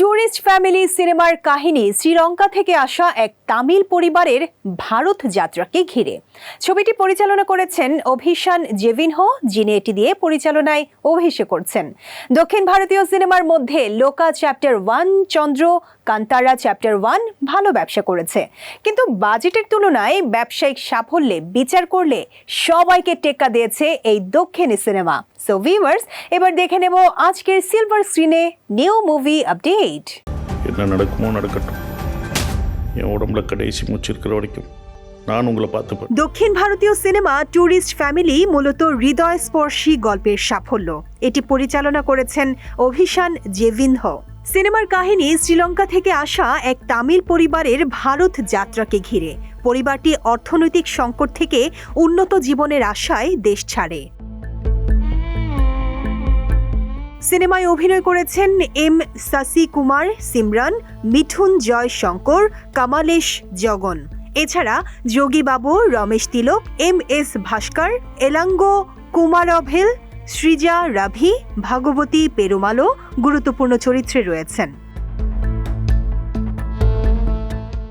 Tourist family সিনেমার কাহিনী শ্রীলঙ্কা থেকে আসা এক তামিল পরিবারের ভারত যাত্রাকে ঘিরে। ছবিটি পরিচালনা করেছেন অভিশান জেভিনহো, যিনি এটি দিয়ে পরিচালনায় অভিষেক করছেন। দক্ষিণ ভারতীয় সিনেমার মধ্যে Lokah chapter one Chandra Kantara chapter one ভালো ব্যবসা করেছে কিন্তু বাজেটের তুলনায় ব্যবসায়িক সাফল্যে বিচার করলে সবাইকে টেক্কা দিয়েছে এই দক্ষিণী সিনেমা সো ভিউয়ার্স এবার দেখে নেব আজকের সিলভার স্ক্রিনে নিউ মুভি আপডেট என்ன நடக்குமோ நடக்கட்டும் என் உடம்புல கடைசி மூச்சு இருக்கிற வரைக்கும் நான் உங்களை பார்த்துப்பேன் দক্ষিণ ভারতীয় সিনেমা ট্যুরিস্ট ফ্যামিলি মূলত হৃদয়স্পর্শী গল্পের সাফল্য এটি পরিচালনা করেছেন অভিশান জেভিনহ সিনেমার কাহিনী শ্রীলঙ্কা থেকে আসা এক তামিল পরিবারের ভারত যাত্রাকে ঘিরে। পরিবারটি অর্থনৈতিক সংকট থেকে উন্নত জীবনের আশায় দেশ ছাড়ে। সিনেমায় অভিনয় করেছেন এম সাসি কুমার, সিমরান, মিঠুন জয় শঙ্কর কামালেশ জগন। এছাড়া যোগীবাবু, রমেশ তিলক, এম এস ভাস্কর, এলাঙ্গো কুমারভেল সৃজা, রাভি, ভাগবতী, পেরুমালো গুরুত্বপূর্ণ চরিত্রে রয়েছেন।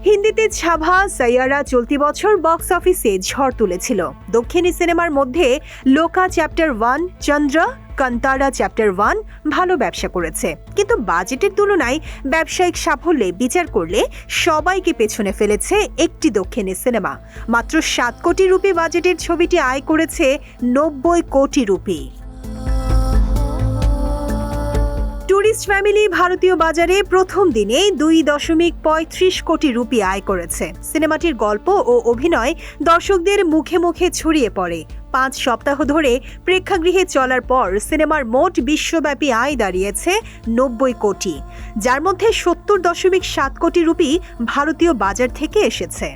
হিন্দিতে ছাভা, সাইয়ারা চলতি বছর বক্স অফিসে ঝড় তুলেছিল। দক্ষিণী সিনেমার মধ্যে Lokah chapter one, Chandra, Kantara chapter one ভালো ব্যবসা করেছে। কিন্তু বাজেটের তুলনায় ব্যবসায়িক সাফল্যে বিচার করলে সবাইকে পেছনে ফেলেছে একটি দক্ষিণী সিনেমা। মাত্র সাত কোটি রুপি বাজেটের ছবিটি আয় করেছে নব্বই কোটি রুপি। ট্যুরিস্ট ফ্যামিলি ভারতীয় বাজারে প্রথম দিনে দুই দশমিক পঁয়ত্রিশ কোটি রুপি আয় করেছে। সিনেমাটির গল্প ও অভিনয় দর্শকদের মুখে মুখে ছড়িয়ে পড়ে। পাঁচ সপ্তাহ ধরে প্রেক্ষাগৃহে চলার পর সিনেমার মোট বিশ্বব্যাপী আয় দাঁড়িয়েছে নব্বই কোটি। যার মধ্যে সত্তর দশমিক সাত কোটি রুপি ভারতীয় বাজার থেকে এসেছে।